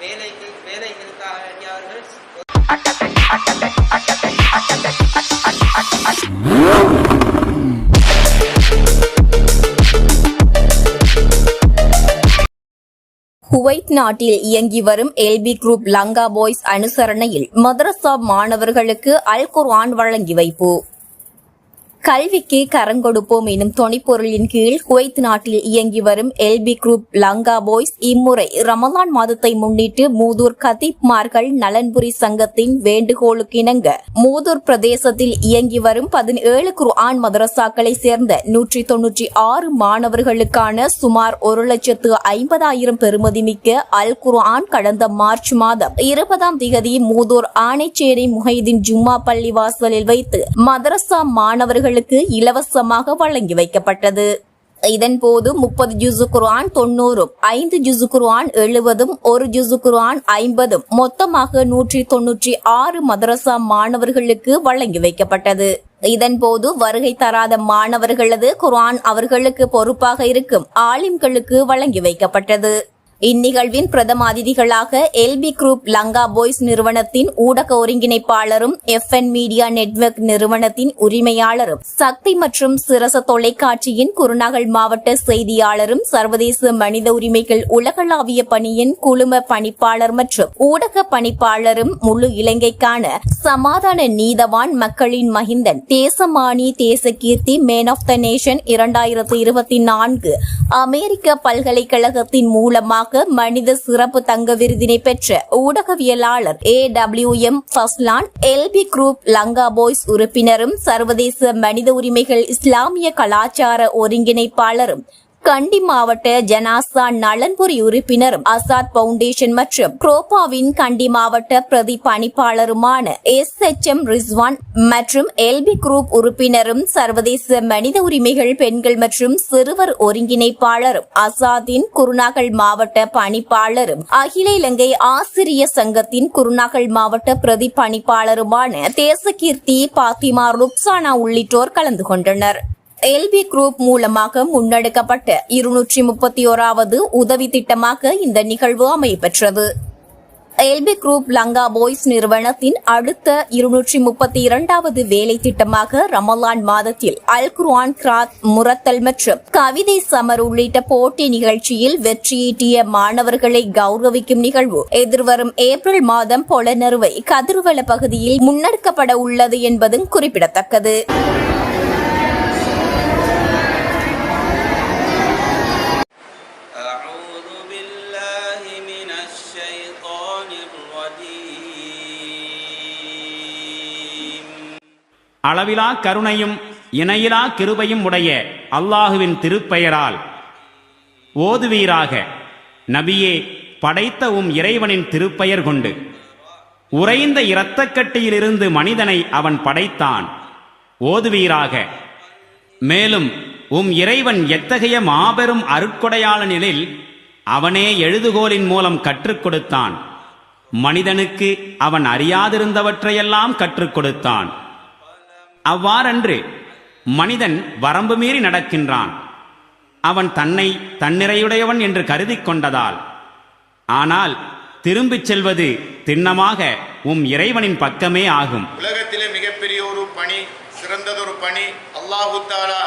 வேலைக்கு வேலைகளுக்காக வேண்டியவர்கள் குவைத் நாட்டில் இயங்கி வரும் எல்பி குரூப் லங்கா பாய்ஸ் அனுசரணையில் மதரசா மாணவர்களுக்கு அல் குர்ஆன் வழங்கி வைப்பு. கல்விக்கு கரங்கொடுப்போம் எனும் துணைப்பொருளின் கீழ் குவைத் நாட்டில் இயங்கி வரும் எல்பி குரூப் லங்கா பாய்ஸ் இம்முறை ரமலான் மாதத்தை முன்னிட்டு மூதூர் கதீப்மார்கள் நலன்புரி சங்கத்தின் வேண்டுகோளுக்கிணங்க மூதூர் பிரதேசத்தில் இயங்கி வரும் பதினேழு குர்ஆன் மதரசாக்களை சேர்ந்த நூற்றி தொன்னூற்றி ஆறு மாணவர்களுக்கான சுமார் ஒரு லட்சத்து ஐம்பதாயிரம் பெறுமதிமிக்க அல் குர்ஆன் கடந்த மார்ச் மாதம் இருபதாம் திகதி மூதூர் ஆனைச்சேரி முஹைதீன் ஜும்மா பள்ளி வாசலில் வைத்து மதரசா மாணவர்கள் மாணவர்களுக்கு இலவசமாக வழங்கி வைக்கப்பட்டது. இதன் போது முப்பது ஜுசு குர்ஆன் தொண்ணூறும் ஐந்து ஜுசு குர்ஆன் எழுபதும் ஒரு ஜுசு குர்ஆன் ஐம்பதும் மொத்தமாக நூற்றி தொன்னூற்றி ஆறு மதரசா மாணவர்களுக்கு வழங்கி வைக்கப்பட்டது. இதன்போது வருகை தராத மாணவர்களது குர்ஆன் அவர்களுக்கு பொறுப்பாக இருக்கும் ஆலிம்களுக்கு வழங்கி வைக்கப்பட்டது. இந்நிகழ்வின் பிரதம அதிதிகளாக எல்பி குரூப் லங்கா பாய்ஸ் நிறுவனத்தின் ஊடக ஒருங்கிணைப்பாளரும் எஃப் என் மீடியா நெட்வொர்க் நிறுவனத்தின் உரிமையாளரும் சக்தி மற்றும் சிரச தொலைக்காட்சியின் குருநாகல் மாவட்ட செய்தியாளரும் சர்வதேச மனித உரிமைகள் உலகளாவிய பணியின் குழும பணிப்பாளர் மற்றும் ஊடக பணிப்பாளரும் முழு இலங்கைக்கான சமாதான நீதவான் மக்களின் மகிந்தன் தேசமானி தேசகீர்த்தி மேன் ஆஃப் த நேஷன் இரண்டாயிரத்து இருபத்தி நான்கு அமெரிக்க பல்கலைக்கழகத்தின் மூலமாக மனித சிறப்பு தங்க விருதினை பெற்ற ஊடகவியலாளர் A W M Fazlan LP group Lanka boys உறுப்பினரும் சர்வதேச மனித உரிமைகள் இஸ்லாமிய கலாச்சார ஒருங்கிணைப்பாளரும் கண்டி மாவட்ட ஜனாசா நலன்புரி உறுப்பினரும் அசாத் பவுண்டேஷன் மற்றும் குரோபாவின் கண்டி மாவட்ட பிரதி பணிப்பாளருமான எஸ் எச் எம் ரிஸ்வான் மற்றும் எல்பி குரூப் உறுப்பினரும் சர்வதேச மனித உரிமைகள் பெண்கள் மற்றும் சிறுவர் ஒருங்கிணைப்பாளரும் அசாதின் குருநாகல் மாவட்ட பணிப்பாளரும் அகில இலங்கை ஆசிரிய சங்கத்தின் குருநாகல் மாவட்ட பிரதி பணிப்பாளருமான தேசகீர்த்தி பாத்திமா ருப்சானா உள்ளிட்டோர் கலந்து கொண்டனர். எல்பி குரூப் மூலமாக முன்னெடுக்கப்பட்ட இருநூற்றி முப்பத்தி ஓராவது உதவி திட்டமாக இந்த நிகழ்வு அமையப்பெற்றது. எல்பி குரூப் லங்கா பாய்ஸ் நிறுவனத்தின் அடுத்த இருநூற்றி முப்பத்தி இரண்டாவது வேலை திட்டமாக ரமலான் மாதத்தில் அல் குர்ஆன் கிராத் முரத்தல் மற்றும் கவிதை சமர் உள்ளிட்ட போட்டி நிகழ்ச்சியில் வெற்றியீட்டிய மாணவர்களை கௌரவிக்கும் நிகழ்வு எதிர்வரும் ஏப்ரல் மாதம் பொலனறுவை கதிர்வல பகுதியில் முன்னெடுக்கப்பட உள்ளது என்பதும் குறிப்பிடத்தக்கது. அளவிலா கருணையும் இணையிலா கிருபையும் உடைய அல்லாஹுவின் திருப்பெயரால் ஓதுவீராக. நபியே படைத்த உம் இறைவனின் திருப்பெயர் கொண்டு. உறைந்த இரத்தக்கட்டியிலிருந்து மனிதனை அவன் படைத்தான். ஓதுவீராக. மேலும் உம் இறைவன் எத்தகைய மாபெரும் அருட்கொடையாளனில் அவனே எழுதுகோலின் மூலம் கற்றுக் கொடுத்தான். மனிதனுக்கு அவன் அறியாதிருந்தவற்றையெல்லாம் கற்றுக் கொடுத்தான். அவ்வாறன்று மனிதன் வரம்பு மீறி நடக்கின்றான். அவன் தன்னை தன்னிறையுடையவன் என்று கருதி கொண்டதால். ஆனால் திரும்பிச் செல்வது திண்ணமாக உம் இறைவனின் பக்கமே ஆகும். உலகத்திலே மிகப்பெரிய ஒரு பணி சிறந்ததொரு பணி அல்லாஹு தாலா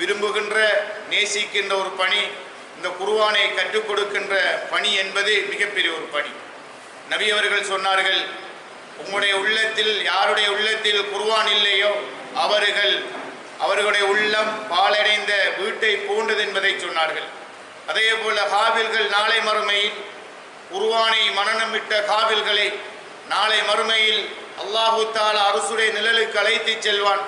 விரும்புகின்ற நேசிக்கின்ற ஒரு பணி இந்த குருவானை கற்றுக் கொடுக்கின்ற பணி என்பது மிகப்பெரிய ஒரு பணி. நபி அவர்கள் சொன்னார்கள் உங்களுடைய உள்ளத்தில் யாருடைய உள்ளத்தில் குருவான் இல்லையோ அவர்கள் அவர்களுடைய உள்ளம் பாலடைந்த வீட்டை போன்றது என்பதை சொன்னார்கள். அதே போல காவில்கள் நாளை மறுமையில் குருவானை மனநமிட்ட காவில்களை நாளை மறுமையில் அல்லாஹு அரசுடைய நிழலுக்கு அழைத்துச் செல்வான்.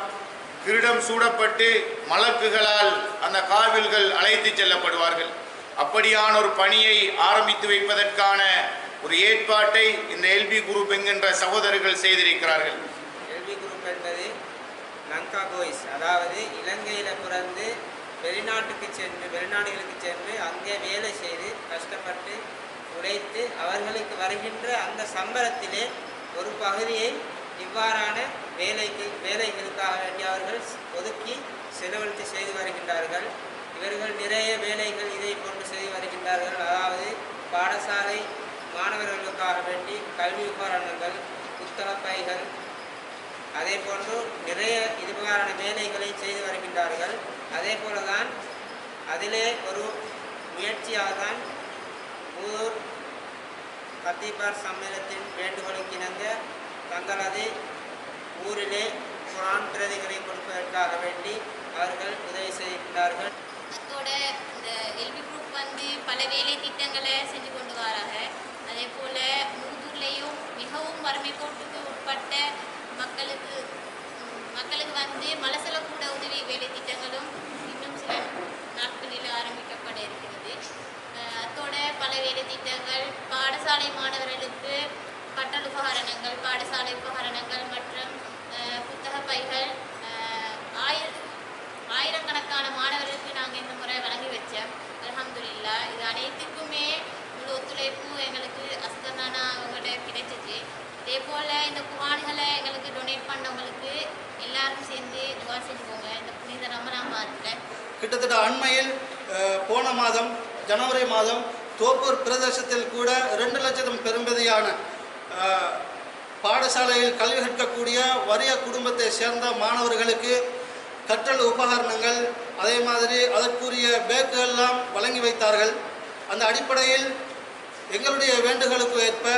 கிரீடம் சூடப்பட்டு மலக்குகளால் அந்த காவில்கள் அழைத்துச் செல்லப்படுவார்கள். அப்படியான ஒரு பணியை ஆரம்பித்து வைப்பதற்கான ஒரு ஏற்பாட்டை இந்த எல்பி குரூப் என்கின்ற சகோதரர்கள் செய்திருக்கிறார்கள். எல்பி குரூப் என்பது லங்கா பாய்ஸ். அதாவது இலங்கையில் பிறந்து வெளிநாட்டுக்கு சென்று வெளிநாடுகளுக்கு சென்று அங்கே வேலை செய்து கஷ்டப்பட்டு உழைத்து அவர்களுக்கு வருகின்ற அந்த சம்பளத்திலே ஒரு பகுதியை இவ்வாறான வேலைக்கு வேலைகளுக்காக வேண்டிய அவர்கள் ஒதுக்கி செலவழித்து செய்து வருகின்றார்கள். இவர்கள் நிறைய வேலைகள் இதை கொண்டு செய்து வருகின்றார்கள். அதாவது பாடசாலை மாணவர்களுக்காக வேண்டி கல்வி உபகரணங்கள் புத்தக பைகள் அதே போன்று நிறைய இதுவான வேலைகளை செய்து வருகின்றார்கள். அதே போலதான் அதிலே ஒரு முயற்சியாக தான் மூதூர் கத்தீபார் சம்மேளத்தின் வேண்டுகோளுக்கு இணங்க தங்களது ஊரிலே குரான் பிரதிகளை கொடுப்பதற்காக வேண்டி அவர்கள் உதவி செய்கின்றார்கள். இந்த எல்பி குரூப் வந்து பல வேலை திட்டங்களை செஞ்சு கொண்டு வராங்க. அதே போல் மூதூர்லேயும் மிகவும் வறுமை கோட்டுக்கு உட்பட்ட மக்களுக்கு மக்களுக்கு வந்து மலசல கூட உதவி வேலை திட்டங்களும் இன்னும் சில நாட்களில் ஆரம்பிக்கப்பட இருக்கிறது. அத்தோட பல வேலை திட்டங்கள் பாடசாலை மாணவர்களுக்கு பட்டல் உபகரணங்கள் பாடசாலை உபகரணங்கள் மற்றும் புத்தக பைகள் அஹ், ஆயிர ஆயிரக்கணக்கான மாணவர்களுக்கு நாங்கள் இந்த முறை வழங்கி வச்சோம் அல்ஹம்துலில்லா இது அனைத்துக்குமே முழு ஒத்துழைப்பு எங்களுக்கு அஸ்கர்னானா அவங்கள்ட்ட கிடைச்சிச்சு இதே போல் இந்த குவான்களை எங்களுக்கு டொனேட் பண்ணவங்களுக்கு எல்லாரும் சேர்ந்து துவா செஞ்சுக்கோங்க இந்த புனித ரமணா மாதத்தில் கிட்டத்தட்ட அண்மையில் போன மாதம் ஜனவரி மாதம் தோப்பூர் பிரதேசத்தில் கூட ரெண்டு லட்சம் பெரும்பதியான பாடசாலையில் கல்வி கற்கக்கூடிய வறிய குடும்பத்தை சேர்ந்த மாணவர்களுக்கு கற்றல் உபகரணங்கள் அதே மாதிரி அதற்குரிய பேக்குகள்லாம் வழங்கி வைத்தார்கள். அந்த அடிப்படையில் எங்களுடைய வேண்டுகளுக்கு ஏற்ப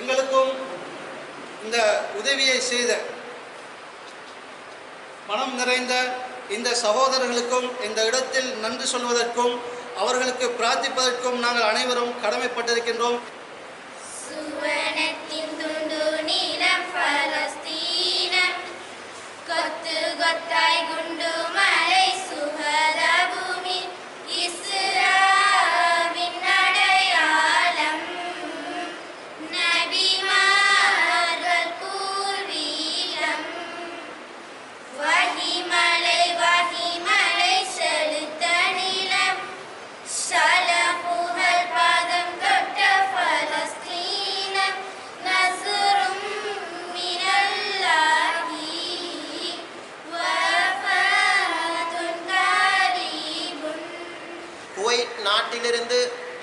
எங்களுக்கும் இந்த உதவியை செய்த மனம் நிறைந்த இந்த சகோதரர்களுக்கும் இந்த இடத்தில் நன்றி சொல்வதற்கும் அவர்களுக்கு பிரார்த்திப்பதற்கும் நாங்கள் அனைவரும் கடமைப்பட்டிருக்கின்றோம். கொத்து கொத்தாய் குண்டு மலை நாட்டிலிருந்து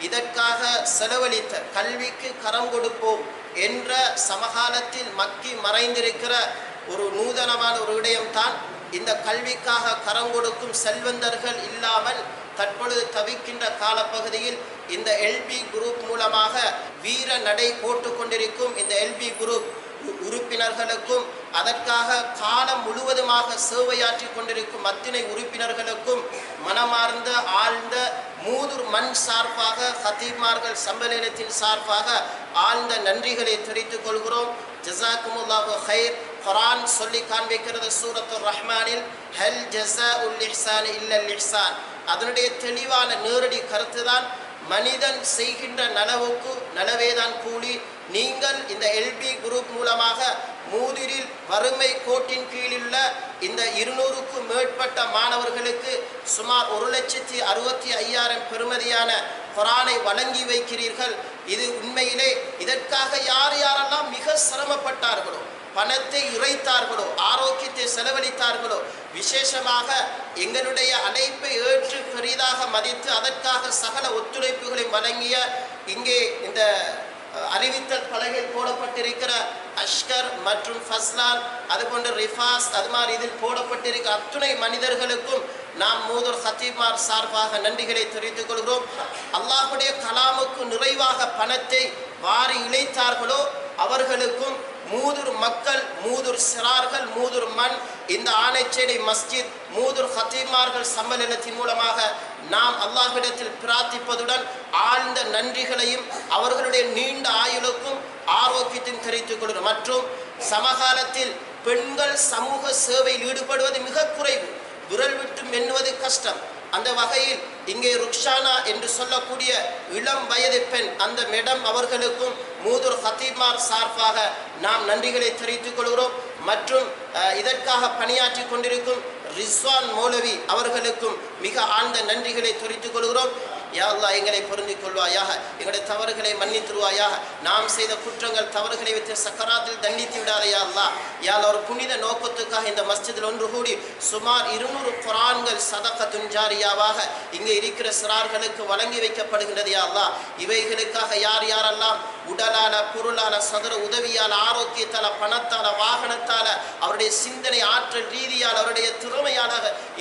இதற்காக செலவழித்த கல்விக்கு கரம் கொடுப்போம் என்ற சமகாலத்தில் மக்கி மறைந்திருக்கிற ஒரு நூதனமான ஒரு விடயம்தான் இந்த கல்விக்காக கரம் கொடுக்கும் செல்வந்தர்கள் இல்லாமல் தற்பொழுது தவிக்கின்ற காலப்பகுதியில் இந்த எல்பி குரூப் மூலமாக வீர நடை போட்டு கொண்டிருக்கும் இந்த எல்பி குரூப் உறுப்பினர்களுக்கும் அதற்காக காலம் முழுவதுமாக சேவையாற்றி கொண்டிருக்கும் அத்தினை உறுப்பினர்களுக்கும் மனமார்ந்த ஆழ்ந்த மூதுர் மண் சார்பாக ஹத்தீமார்கள் சம்மேளனத்தின் சார்பாக ஆழ்ந்த நன்றிகளை தெரிவித்துக் கொள்கிறோம். ஜசாக்குமுல்லாஹு ஹைர் குரான் சொல்லி காண்பிக்கிறது சூரத்து ரஹ்மானில் ஹல் ஜசா உல் இஹ்சான் இல்லல் இஹ்சான். அதனுடைய தெளிவான நேரடி கருத்துதான் மனிதன் செய்கின்ற நலவுக்கு நலவேதான் கூலி. நீங்கள் இந்த எல்பி குரூப் மூலமாக மூதிரில் வறுமை கோட்டின் கீழுள்ள இந்த இருநூறுக்கும் மேற்பட்ட மாணவர்களுக்கு சுமார் ஒரு லட்சத்தி அறுபத்தி ஐயாயிரம் பெறுமதியான குரானை வழங்கி வைக்கிறீர்கள். இது உண்மையிலே இதற்காக யார் யாரெல்லாம் மிக சிரமப்பட்டார்களோ பணத்தை இறைத்தார்களோ ஆரோக்கியத்தை செலவழித்தார்களோ விசேஷமாக எங்களுடைய அழைப்பை ஏற்று பெரிதாக மதித்து அதற்காக சகல ஒத்துழைப்புகளை வழங்கிய இங்கே இந்த அறிவித்தல் பலகையில் போடப்பட்டிருக்கிற அஷ்கர் மற்றும் ஃபஸ்லான் அதுபோன்ற ரிஃபாஸ் அது மாதிரி இதில் போடப்பட்டிருக்கிற அத்துணை மனிதர்களுக்கும் நாம் மூதூர் ஹத்தீமார் சார்பாக நன்றிகளை தெரிவித்துக் கொள்கிறோம். அல்லாஹுடைய கலாமுக்கு நிறைவாக பணத்தை வாரி இழைத்தார்களோ அவர்களுக்கும் மூதுர் மக்கள் மூதூர் சிறார்கள் மூதுர் மண் இந்த ஆணைச்சேடை மஸ்ஜித் மூதுர் ஹத்தீமார்கள் சம்மேளனத்தின் மூலமாக நாம் அல்லாஹ்விடத்தில் பிரார்த்திப்பதுடன் ஆழ்ந்த நன்றிகளையும் அவர்களுடைய நீண்ட ஆயுளுக்கும் ஆரோக்கியத்தையும் தெரிவித்துக் கொள்கிறோம். மற்றும் சமகாலத்தில் பெண்கள் சமூக சேவையில் ஈடுபடுவது மிக குறைவு. விரல் விட்டு எண்ணுவது கஷ்டம். அந்த வகையில் இங்கே ருக்ஷானா என்று சொல்லக்கூடிய இளம் வயது பெண் அந்த மேடம் அவர்களுக்கும் மூதூர் ஹத்தீமார் சார்பாக நாம் நன்றிகளை தெரிவித்துக் கொள்கிறோம். மற்றும் இதற்காக பணியாற்றி கொண்டிருக்கும் ரிஸ்வான் மௌலவி அவர்களுக்கும் மிக ஆழ்ந்த நன்றிகளை தெரிவித்துக் கொள்கிறோம். யா அல்லாஹ் எங்களை பொருந்திக் கொள்வாயாக எங்களுடைய தவறுகளை மன்னித்துருவாயாக. நாம் செய்த குற்றங்கள் தவறுகளை வைத்து சக்கராத்தில் தண்டித்து விடாத யா அல்லாஹ். யா ஒரு புனித நோக்கத்துக்காக இந்த மஸ்ஜிதில் ஒன்று கூடி சுமார் இருநூறு குரான்கள் சதக துஞ்சாரியாவாக இங்கே இருக்கிற சிறார்களுக்கு வழங்கி வைக்கப்படுகின்றது யா இவைகளுக்காக யார் யாரெல்லாம் உடலால பொருளால சதுர உதவியால் ஆரோக்கியத்தால பணத்தால வாகனத்தால அவருடைய சிந்தனை ஆற்றல் ரீதியால் அவருடைய திறமையான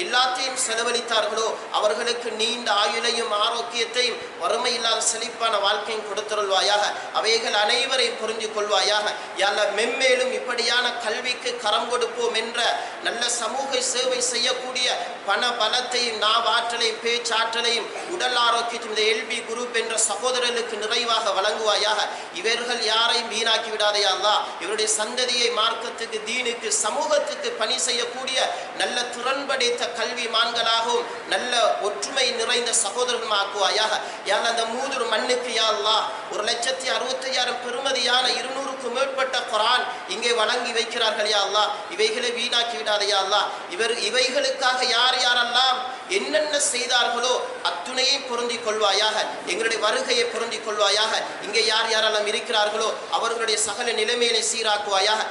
எல்லாத்தையும் செலவழித்தார்களோ அவர்களுக்கு நீண்ட ஆயுளையும் ஆரோக்கியத்தையும் வறுமை இல்லாத செழிப்பான வாழ்க்கையும் கொடுத்துருள்வாயாக. அவைகள் அனைவரையும் புரிஞ்சு கொள்வாயாக யால மென்மேலும் இப்படியான கல்விக்கு கரம் கொடுப்போம் என்ற நல்ல சமூக சேவை செய்யக்கூடிய பண பலத்தையும் நாவாற்றலையும் பேச்சாற்றலையும் உடல் ஆரோக்கியத்தையும் இந்த எல்பி குரூப் என்ற சகோதரர்களுக்கு நிறைவாக வழங்குவாயாக. இவர்கள் யாரையும் வீணாக்கி விடாதையா அல்லா இவருடைய சந்ததியை மார்க்கத்துக்கு தீனுக்கு சமூகத்துக்கு பணி செய்யக்கூடிய நல்ல திறன்படைத்த கல்விமான்களாகவும் நல்ல ஒற்றுமை நிறைந்த சகோதரர்கள் ஆக்குவாயாக யார் அந்த மூதூர் மண்ணுக்கு யா அல்லா ஒரு லட்சத்தி அறுபத்தையாயிரம் பெருமதியான இருநூறுக்கும் மேற்பட்ட குரான் இங்கே வழங்கி வைக்கிறார்கள் யா இவைகளை வீணாக்கி விடாதையா அல்லா இவர் இவைகளுக்காக யார் யாரெல்லாம் என்னென்ன செய்தார்களோ துணையை பொருந்திக் கொள்வாயாக எங்களுடைய வருகையை பொருந்திக் கொள்வாயாக இங்கே யார் யாரெல்லாம் இருக்கிறார்களோ அவர்களுடைய சகல நிலைமையினை சீராக்குவாயாக.